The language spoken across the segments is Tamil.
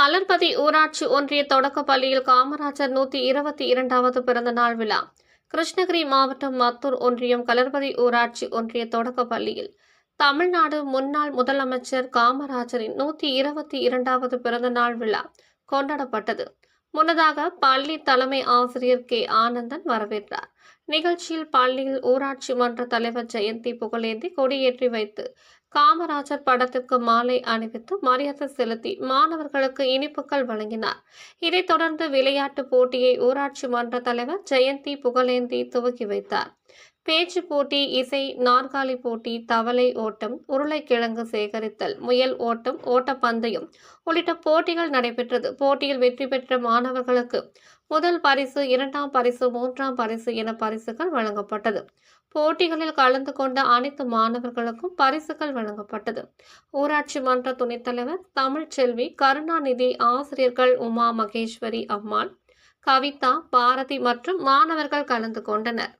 தளர்பதி ஊராட்சி ஒன்றிய தொடக்கப்பள்ளியில் காமராஜர் நூற்றி இருபத்தி இரண்டாவது பிறந்த நாள் விழா. கிருஷ்ணகிரி மாவட்டம் மத்தூர் ஒன்றியம் கலர்பதி ஊராட்சி ஒன்றிய தொடக்கப்பள்ளியில். தமிழ்நாடு முன்னாள் முதலமைச்சர் காமராஜரின் நூற்றி இருபத்தி இரண்டாவது பிறந்த நாள் விழா கொண்டாடப்பட்டது. முன்னதாக பள்ளி தலைமை ஆசிரியர் கே. ஆனந்தன் வரவேற்றார். நிகழ்ச்சியில் பள்ளியில் ஊராட்சி மன்ற தலைவர் ஜெயந்தி புகழேந்தி கொடியேற்றி வைத்து காமராஜர் படத்திற்கு மாலை அணிவித்து மரியாதை செலுத்தி மாணவர்களுக்கு இனிப்புகள் வழங்கினார். இதைத் தொடர்ந்து விளையாட்டுப் போட்டியை ஊராட்சி மன்ற தலைவர் ஜெயந்தி புகழேந்தி துவக்கி வைத்தார். பேச்சு போட்டி இசை நாற்காலி போட்டி தவளை ஓட்டம் உருளைக்கிழங்கு சேகரித்தல் முயல் ஓட்டம் ஓட்டப்பந்தயம் உள்ளிட்ட போட்டிகள் நடைபெற்றது. போட்டியில் வெற்றி பெற்ற மாணவர்களுக்கு முதல் பரிசு இரண்டாம் பரிசு மூன்றாம் பரிசு என பரிசுகள் வழங்கப்பட்டது. போட்டிகளில் கலந்து கொண்ட அனைத்து மாணவர்களுக்கும் பரிசுகள் வழங்கப்பட்டது ஊராட்சி மன்ற துணைத் தலைவர் தமிழ்ச்செல்வி கருணாநிதி ஆசிரியர்கள் உமா மகேஸ்வரி அம்மாள் கவிதா பாரதி மற்றும் மாணவர்கள் கலந்து கொண்டனர்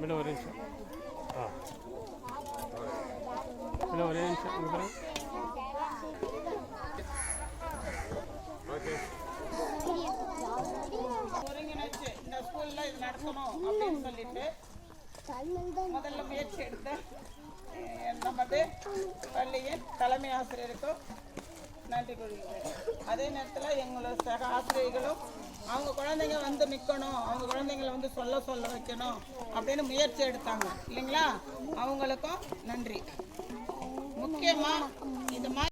மேடம் ஒரு நிமிஷம் ஆ மேடம் ஒரே நிமிஷம் இங்கே ஒருங்கிணைச்சு இந்த ஸ்கூலில் இது நடத்தணும் அப்படின்னு சொல்லிட்டு முதல்ல முயற்சி எடுத்த அஹ், நமது பள்ளியின் தலைமை ஆசிரியருக்கும் நன்றி கூறுகிறேன் அதே நேரத்தில் எங்களோட சக ஆசிரியர்களும் அவங்க குழந்தைங்க வந்து நிற்கணும் அவங்க குழந்தைங்களை வந்து சொல்ல சொல்ல வைக்கணும் அப்படின்னு முயற்சி எடுத்தாங்க இல்லைங்களா அவங்களுக்கும் நன்றி muito queimar, ainda mais.